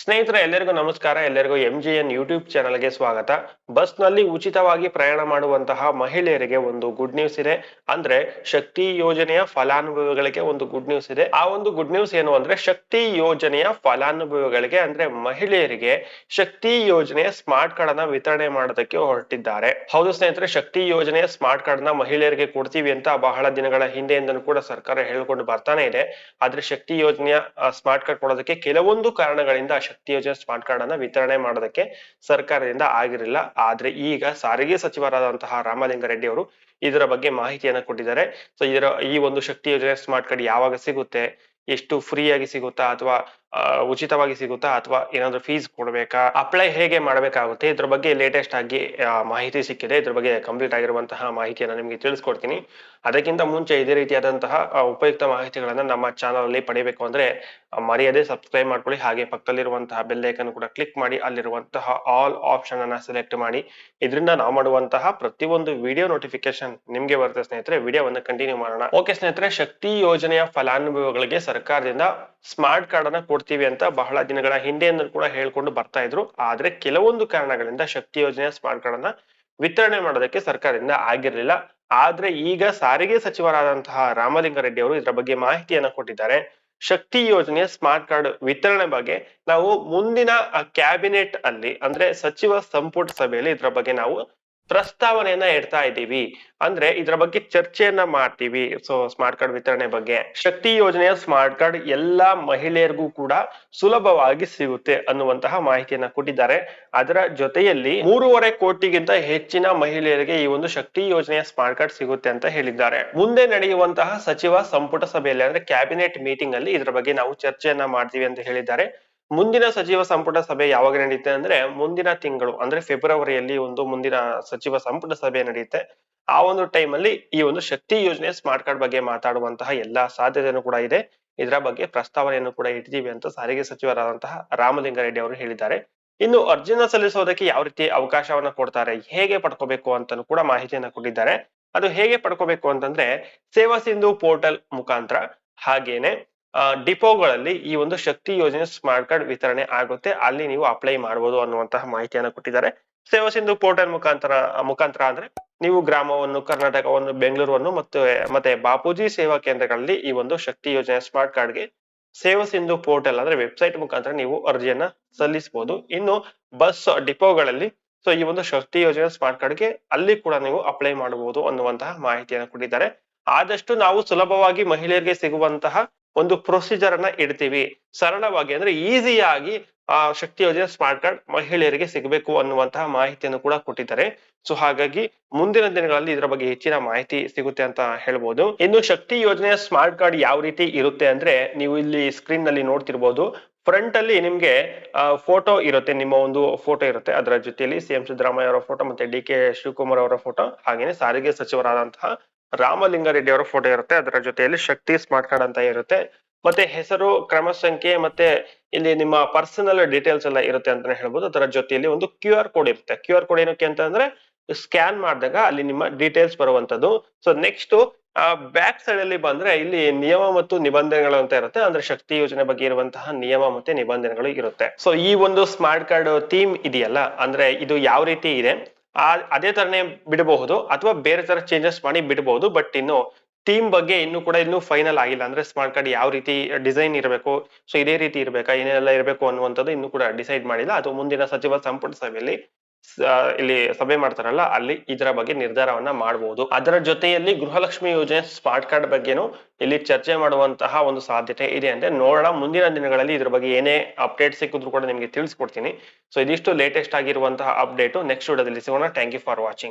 ಸ್ನೇಹಿತರೆ, ಎಲ್ಲರಿಗೂ ನಮಸ್ಕಾರ. ಎಲ್ಲರಿಗೂ ಎಂ ಜಿ ಎನ್ ಯೂಟ್ಯೂಬ್ ಚಾನಲ್ಗೆ ಸ್ವಾಗತ. ಬಸ್ನಲ್ಲಿ ಉಚಿತವಾಗಿ ಪ್ರಯಾಣ ಮಾಡುವಂತಹ ಮಹಿಳೆಯರಿಗೆ ಒಂದು ಗುಡ್ ನ್ಯೂಸ್ ಇದೆ. ಅಂದ್ರೆ ಶಕ್ತಿ ಯೋಜನೆಯ ಫಲಾನುಭವಿಗಳಿಗೆ ಒಂದು ಗುಡ್ ನ್ಯೂಸ್ ಇದೆ. ಆ ಒಂದು ಗುಡ್ ನ್ಯೂಸ್ ಏನು ಅಂದ್ರೆ ಶಕ್ತಿ ಯೋಜನೆಯ ಫಲಾನುಭವಿಗಳಿಗೆ ಅಂದ್ರೆ ಮಹಿಳೆಯರಿಗೆ ಶಕ್ತಿ ಯೋಜನೆಯ ಸ್ಮಾರ್ಟ್ ಕಾರ್ಡ್ ಅನ್ನ ವಿತರಣೆ ಮಾಡೋದಕ್ಕೆ ಹೊರಟಿದ್ದಾರೆ. ಹೌದು ಸ್ನೇಹಿತರೆ, ಶಕ್ತಿ ಯೋಜನೆಯ ಸ್ಮಾರ್ಟ್ ಕಾರ್ಡ್ನ ಮಹಿಳೆಯರಿಗೆ ಕೊಡ್ತೀವಿ ಅಂತ ಬಹಳ ದಿನಗಳ ಹಿಂದೆಯಿಂದನೂ ಕೂಡ ಸರ್ಕಾರ ಹೇಳ್ಕೊಂಡು ಬರ್ತಾನೆ ಇದೆ. ಆದ್ರೆ ಶಕ್ತಿ ಯೋಜನೆಯ ಸ್ಮಾರ್ಟ್ ಕಾರ್ಡ್ ಕೊಡೋದಕ್ಕೆ ಕೆಲವೊಂದು ಕಾರಣಗಳಿಂದ ಶಕ್ತಿ ಯೋಜನೆ ಸ್ಮಾರ್ಟ್ ಕಾರ್ಡ್ ಅನ್ನ ವಿತರಣೆ ಮಾಡೋದಕ್ಕೆ ಸರ್ಕಾರದಿಂದ ಆಗಿರಲಿಲ್ಲ. ಆದ್ರೆ ಈಗ ಸಾರಿಗೆ ಸಚಿವರಾದಂತಹ ರಾಮಲಿಂಗಾರೆಡ್ಡಿ ಅವರು ಇದರ ಬಗ್ಗೆ ಮಾಹಿತಿಯನ್ನ ಕೊಟ್ಟಿದ್ದಾರೆ. ಸೊ ಇದರ ಈ ಒಂದು ಶಕ್ತಿ ಯೋಜನೆ ಸ್ಮಾರ್ಟ್ ಕಾರ್ಡ್ ಯಾವಾಗ ಸಿಗುತ್ತೆ, ಎಷ್ಟು ಫ್ರೀ ಆಗಿ ಸಿಗುತ್ತಾ ಅಥವಾ ಉಚಿತವಾಗಿ ಸಿಗುತ್ತಾ ಅಥವಾ ಏನಾದ್ರು ಫೀಸ್ ಕೊಡಬೇಕಾ? ಅಪ್ಲೈ ಹೇಗೆ ಮಾಡಬೇಕಾಗುತ್ತೆ? ಇದ್ರ ಬಗ್ಗೆ ಲೇಟೆಸ್ಟ್ ಆಗಿ ಮಾಹಿತಿ ಸಿಕ್ಕಿದೆ. ಇದ್ರ ಬಗ್ಗೆ ಕಂಪ್ಲೀಟ್ ಆಗಿರುವಂತಹ ಮಾಹಿತಿಯನ್ನು ನಿಮಗೆ ತಿಳಿಸ್ಕೊಡ್ತೀನಿ. ಅದಕ್ಕಿಂತ ಮುಂಚೆ ಇದೇ ರೀತಿಯಾದಂತಹ ಉಪಯುಕ್ತ ಮಾಹಿತಿಗಳನ್ನ ನಮ್ಮ ಚಾನಲ್ ಅಲ್ಲಿ ಪಡೆಯಬೇಕು ಅಂದ್ರೆ ಮರೆಯದೆ ಸಬ್ಸ್ಕ್ರೈಬ್ ಮಾಡ್ಕೊಳ್ಳಿ. ಹಾಗೆ ಪಕ್ಕದಲ್ಲಿರುವಂತಹ ಬೆಲ್ ಐಕನ್ ಕೂಡ ಕ್ಲಿಕ್ ಮಾಡಿ, ಅಲ್ಲಿರುವಂತಹ ಆಲ್ ಆಪ್ಷನ್ ಅನ್ನ ಸೆಲೆಕ್ಟ್ ಮಾಡಿ. ಇದರಿಂದ ನಾವು ಮಾಡುವಂತಹ ಪ್ರತಿಯೊಂದು ವಿಡಿಯೋ ನೋಟಿಫಿಕೇಶನ್ ನಿಮ್ಗೆ ಬರುತ್ತೆ ಸ್ನೇಹಿತರೆ. ವಿಡಿಯೋವನ್ನು ಕಂಟಿನ್ಯೂ ಮಾಡೋಣ. ಓಕೆ ಸ್ನೇಹಿತರೆ, ಶಕ್ತಿ ಯೋಜನೆಯ ಫಲಾನುಭವಿಗಳಿಗೆ ಸರ್ಕಾರದಿಂದ ಸ್ಮಾರ್ಟ್ ಕಾರ್ಡ್ ಅನ್ನ ಕೊಡ್ತೀವಿ ಅಂತ ಬಹಳ ದಿನಗಳ ಹಿಂದೆಯಿಂದ ಕೂಡ ಹೇಳ್ಕೊಂಡು ಬರ್ತಾ ಇದ್ರು. ಆದ್ರೆ ಕೆಲವೊಂದು ಕಾರಣಗಳಿಂದ ಶಕ್ತಿ ಯೋಜನೆಯ ಸ್ಮಾರ್ಟ್ ಕಾರ್ಡ್ ಅನ್ನ ವಿತರಣೆ ಮಾಡೋದಕ್ಕೆ ಸರ್ಕಾರದಿಂದ ಆಗಿರ್ಲಿಲ್ಲ. ಆದ್ರೆ ಈಗ ಸಾರಿಗೆ ಸಚಿವರಾದಂತಹ ರಾಮಲಿಂಗಾರೆಡ್ಡಿ ಅವರು ಇದರ ಬಗ್ಗೆ ಮಾಹಿತಿಯನ್ನ ಕೊಟ್ಟಿದ್ದಾರೆ. ಶಕ್ತಿ ಯೋಜನೆಯ ಸ್ಮಾರ್ಟ್ ಕಾರ್ಡ್ ವಿತರಣೆ ಬಗ್ಗೆ ನಾವು ಮುಂದಿನ ಕ್ಯಾಬಿನೆಟ್ ಅಲ್ಲಿ ಅಂದ್ರೆ ಸಚಿವ ಸಂಪುಟ ಸಭೆಯಲ್ಲಿ ಇದರ ಬಗ್ಗೆ ನಾವು ಪ್ರಸ್ತಾವನೆಯನ್ನ ಇಡ್ತಾ ಇದ್ದೀವಿ. ಅಂದ್ರೆ ಇದರ ಬಗ್ಗೆ ಚರ್ಚೆಯನ್ನ ಮಾಡ್ತೀವಿ. ಸೊ ಸ್ಮಾರ್ಟ್ ಕಾರ್ಡ್ ವಿತರಣೆ ಬಗ್ಗೆ. ಶಕ್ತಿ ಯೋಜನೆಯ ಸ್ಮಾರ್ಟ್ ಕಾರ್ಡ್ ಎಲ್ಲಾ ಮಹಿಳೆಯರಿಗೂ ಕೂಡ ಸುಲಭವಾಗಿ ಸಿಗುತ್ತೆ ಅನ್ನುವಂತಹ ಮಾಹಿತಿಯನ್ನ ಕೊಟ್ಟಿದ್ದಾರೆ. ಅದರ ಜೊತೆಯಲ್ಲಿ ಮೂರುವರೆ ಕೋಟಿಗಿಂತ ಹೆಚ್ಚಿನ ಮಹಿಳೆಯರಿಗೆ ಈ ಒಂದು ಶಕ್ತಿ ಯೋಜನೆಯ ಸ್ಮಾರ್ಟ್ ಕಾರ್ಡ್ ಸಿಗುತ್ತೆ ಅಂತ ಹೇಳಿದ್ದಾರೆ. ಮುಂದೆ ನಡೆಯುವಂತಹ ಸಚಿವ ಸಂಪುಟ ಸಭೆಯಲ್ಲಿ, ಅಂದ್ರೆ ಕ್ಯಾಬಿನೆಟ್ ಮೀಟಿಂಗ್ ಅಲ್ಲಿ ಇದರ ಬಗ್ಗೆ ನಾವು ಚರ್ಚೆಯನ್ನ ಮಾಡ್ತೀವಿ ಅಂತ ಹೇಳಿದ್ದಾರೆ. ಮುಂದಿನ ಸಚಿವ ಸಂಪುಟ ಸಭೆ ಯಾವಾಗ ನಡೆಯುತ್ತೆ ಅಂದ್ರೆ ಮುಂದಿನ ತಿಂಗಳು, ಅಂದ್ರೆ ಫೆಬ್ರವರಿಯಲ್ಲಿ ಒಂದು ಮುಂದಿನ ಸಚಿವ ಸಂಪುಟ ಸಭೆ ನಡೆಯುತ್ತೆ ಆ ಒಂದು ಟೈಮ್ ಅಲ್ಲಿ ಈ ಒಂದು ಶಕ್ತಿ ಯೋಜನೆ ಸ್ಮಾರ್ಟ್ ಕಾರ್ಡ್ ಬಗ್ಗೆ ಮಾತಾಡುವಂತಹ ಎಲ್ಲಾ ಸಾಧ್ಯತೆನೂ ಕೂಡ ಇದೆ. ಇದರ ಬಗ್ಗೆ ಪ್ರಸ್ತಾವನೆಯನ್ನು ಕೂಡ ಇಟ್ಟಿದ್ದೀವಿ ಅಂತ ಸಾರಿಗೆ ಸಚಿವರಾದಂತಹ ರಾಮಲಿಂಗಾರೆಡ್ಡಿ ಅವರು ಹೇಳಿದ್ದಾರೆ. ಇನ್ನು ಅರ್ಜಿನ ಸಲ್ಲಿಸೋದಕ್ಕೆ ಯಾವ ರೀತಿ ಅವಕಾಶವನ್ನ ಕೊಡ್ತಾರೆ, ಹೇಗೆ ಪಡ್ಕೋಬೇಕು ಅಂತ ಕೂಡ ಮಾಹಿತಿಯನ್ನ ಕೊಟ್ಟಿದ್ದಾರೆ. ಅದು ಹೇಗೆ ಪಡ್ಕೋಬೇಕು ಅಂತಂದ್ರೆ, ಸೇವಾ ಸಿಂಧು ಪೋರ್ಟಲ್ ಮುಖಾಂತರ ಹಾಗೇನೆ ಡಿಪೋಗಳಲ್ಲಿ ಈ ಒಂದು ಶಕ್ತಿ ಯೋಜನೆ ಸ್ಮಾರ್ಟ್ ಕಾರ್ಡ್ ವಿತರಣೆ ಆಗುತ್ತೆ. ಅಲ್ಲಿ ನೀವು ಅಪ್ಲೈ ಮಾಡಬಹುದು ಅನ್ನುವಂತಹ ಮಾಹಿತಿಯನ್ನು ಕೊಟ್ಟಿದ್ದಾರೆ. ಸೇವಾ ಸಿಂಧು ಪೋರ್ಟಲ್ ಮುಖಾಂತರ ಮುಖಾಂತರ ಅಂದ್ರೆ ನೀವು ಗ್ರಾಮವನ್ನು, ಕರ್ನಾಟಕವನ್ನು, ಬೆಂಗಳೂರನ್ನು ಮತ್ತು, ಮತ್ತೆ ಬಾಪೂಜಿ ಸೇವಾ ಕೇಂದ್ರಗಳಲ್ಲಿ ಈ ಒಂದು ಶಕ್ತಿ ಯೋಜನೆ ಸ್ಮಾರ್ಟ್ ಕಾರ್ಡ್ಗೆ ಸೇವಾ ಸಿಂಧು ಪೋರ್ಟಲ್ ಅಂದ್ರೆ ವೆಬ್ಸೈಟ್ ಮುಖಾಂತರ ನೀವು ಅರ್ಜಿಯನ್ನ ಸಲ್ಲಿಸಬಹುದು ಇನ್ನು ಬಸ್ ಡಿಪೋಗಳಲ್ಲಿ ಸೊ ಈ ಒಂದು ಶಕ್ತಿ ಯೋಜನೆ ಸ್ಮಾರ್ಟ್ ಕಾರ್ಡ್ಗೆ ಅಲ್ಲಿ ಕೂಡ ನೀವು ಅಪ್ಲೈ ಮಾಡಬಹುದು ಅನ್ನುವಂತಹ ಮಾಹಿತಿಯನ್ನು ಕೊಟ್ಟಿದ್ದಾರೆ. ಆದಷ್ಟು ನಾವು ಸುಲಭವಾಗಿ ಮಹಿಳೆಯರಿಗೆ ಸಿಗುವಂತಹ ಒಂದು ಪ್ರೊಸೀಜರ್ ಅನ್ನ ಇಡ್ತೀವಿ. ಸರಳವಾಗಿ ಅಂದ್ರೆ ಈಸಿಯಾಗಿ ಆ ಶಕ್ತಿ ಯೋಜನೆ ಸ್ಮಾರ್ಟ್ ಕಾರ್ಡ್ ಮಹಿಳೆಯರಿಗೆ ಸಿಗಬೇಕು ಅನ್ನುವಂತಹ ಮಾಹಿತಿಯನ್ನು ಕೂಡ ಕೊಟ್ಟಿದ್ದಾರೆ. ಸೊ ಹಾಗಾಗಿ ಮುಂದಿನ ದಿನಗಳಲ್ಲಿ ಇದರ ಬಗ್ಗೆ ಹೆಚ್ಚಿನ ಮಾಹಿತಿ ಸಿಗುತ್ತೆ ಅಂತ ಹೇಳ್ಬೋದು. ಇನ್ನು ಶಕ್ತಿ ಯೋಜನೆಯ ಸ್ಮಾರ್ಟ್ ಕಾರ್ಡ್ ಯಾವ ರೀತಿ ಇರುತ್ತೆ ಅಂದ್ರೆ ನೀವು ಇಲ್ಲಿ ಸ್ಕ್ರೀನ್ನಲ್ಲಿ ನೋಡ್ತಿರ್ಬೋದು. ಫ್ರಂಟ್ ಅಲ್ಲಿ ನಿಮ್ಗೆ ಫೋಟೋ ಇರುತ್ತೆ, ನಿಮ್ಮ ಒಂದು ಫೋಟೋ ಇರುತ್ತೆ. ಅದರ ಜೊತೆಯಲ್ಲಿ ಸಿಎಂ ಸಿದ್ದರಾಮಯ್ಯ ಅವರ ಫೋಟೋ ಮತ್ತೆ ಡಿ ಕೆ ಶಿವಕುಮಾರ್ ಅವರ ಫೋಟೋ ಹಾಗೇನೆ ಸಾರಿಗೆ ಸಚಿವರಾದಂತಹ ರಾಮಲಿಂಗಾರೆಡ್ಡಿ ಅವರ ಫೋಟೋ ಇರುತ್ತೆ. ಅದರ ಜೊತೆಯಲ್ಲಿ ಶಕ್ತಿ ಸ್ಮಾರ್ಟ್ ಕಾರ್ಡ್ ಅಂತ ಇರುತ್ತೆ. ಮತ್ತೆ ಹೆಸರು, ಕ್ರಮ ಸಂಖ್ಯೆ ಮತ್ತೆ ಇಲ್ಲಿ ನಿಮ್ಮ ಪರ್ಸನಲ್ ಡೀಟೇಲ್ಸ್ ಎಲ್ಲ ಇರುತ್ತೆ ಅಂತಾನೆ ಹೇಳ್ಬೋದು. ಅದರ ಜೊತೆಯಲ್ಲಿ ಒಂದು ಕ್ಯೂ ಆರ್ ಕೋಡ್ ಇರುತ್ತೆ. ಕ್ಯೂ ಆರ್ ಕೋಡ್ ಏನಕ್ಕೆ ಅಂತಂದ್ರೆ ಸ್ಕ್ಯಾನ್ ಮಾಡಿದಾಗ ಅಲ್ಲಿ ನಿಮ್ಮ ಡೀಟೇಲ್ಸ್ ಬರುವಂತದ್ದು ಸೊ ನೆಕ್ಸ್ಟ್ ಬ್ಯಾಕ್ ಸೈಡ್ ಅಲ್ಲಿ ಬಂದ್ರೆ ಇಲ್ಲಿ ನಿಯಮ ಮತ್ತು ನಿಬಂಧನೆಗಳು ಅಂತ ಇರುತ್ತೆ. ಅಂದ್ರೆ ಶಕ್ತಿ ಯೋಜನೆ ಬಗ್ಗೆ ಇರುವಂತಹ ನಿಯಮ ಮತ್ತೆ ನಿಬಂಧನೆಗಳು ಇರುತ್ತೆ. ಸೊ ಈ ಒಂದು ಸ್ಮಾರ್ಟ್ ಕಾರ್ಡ್ ಥೀಮ್ ಇದೆಯಲ್ಲ? ಅಂದ್ರೆ ಇದು ಯಾವ ರೀತಿ ಇದೆ? ಅದೇ ತರನೇ ಬಿಡಬಹುದು ಅಥವಾ ಬೇರೆ ತರ ಚೇಂಜಸ್ ಮಾಡಿ ಬಿಡಬಹುದು ಬಟ್ ಇನ್ನು ಥೀಮ್ ಬಗ್ಗೆ ಇನ್ನು ಕೂಡ ಇನ್ನು ಫೈನಲ್ ಆಗಿಲ್ಲ ಅಂದ್ರೆ ಸ್ಮಾರ್ಟ್ ಕಾರ್ಡ್ ಯಾವ ರೀತಿ ಡಿಸೈನ್ ಇರಬೇಕು ಸೊ ಇದೇ ರೀತಿ ಇರಬೇಕಾ, ಏನೆಲ್ಲ ಇರಬೇಕು ಅನ್ನುವಂಥದ್ದು ಇನ್ನು ಕೂಡ ಡಿಸೈಡ್ ಮಾಡಿಲ್ಲ. ಅದು ಮುಂದಿನ ಸಚಿವ ಸಂಪುಟ ಸಭೆಯಲ್ಲಿ ಇಲ್ಲಿ ಸಭೆ ಮಾಡ್ತಾರಲ್ಲ, ಅಲ್ಲಿ ಇದರ ಬಗ್ಗೆ ನಿರ್ಧಾರವನ್ನ ಮಾಡಬಹುದು ಅದರ ಜೊತೆಯಲ್ಲಿ ಗೃಹಲಕ್ಷ್ಮಿ ಯೋಜನೆ ಸ್ಮಾರ್ಟ್ ಕಾರ್ಡ್ ಬಗ್ಗೆನೂ ಇಲ್ಲಿ ಚರ್ಚೆ ಮಾಡುವಂತಹ ಒಂದು ಸಾಧ್ಯತೆ ಇದೆ ಅಂದ್ರೆ ನೋಡೋಣ, ಮುಂದಿನ ದಿನಗಳಲ್ಲಿ ಇದ್ರ ಬಗ್ಗೆ ಏನೇ ಅಪ್ಡೇಟ್ ಸಿಕ್ಕಿದ್ರು ಕೂಡ ನಿಮಗೆ ತಿಳಿಸ್ಕೊಡ್ತೀನಿ. ಸೊ ಇದಿಷ್ಟು ಲೇಟೆಸ್ಟ್ ಆಗಿರುವಂತಹ ಅಪ್ಡೇಟ್ ನೆಕ್ಸ್ಟ್ ವಿಡಿಯೋದಲ್ಲಿ ಸಿಗೋಣ. Thank you for watching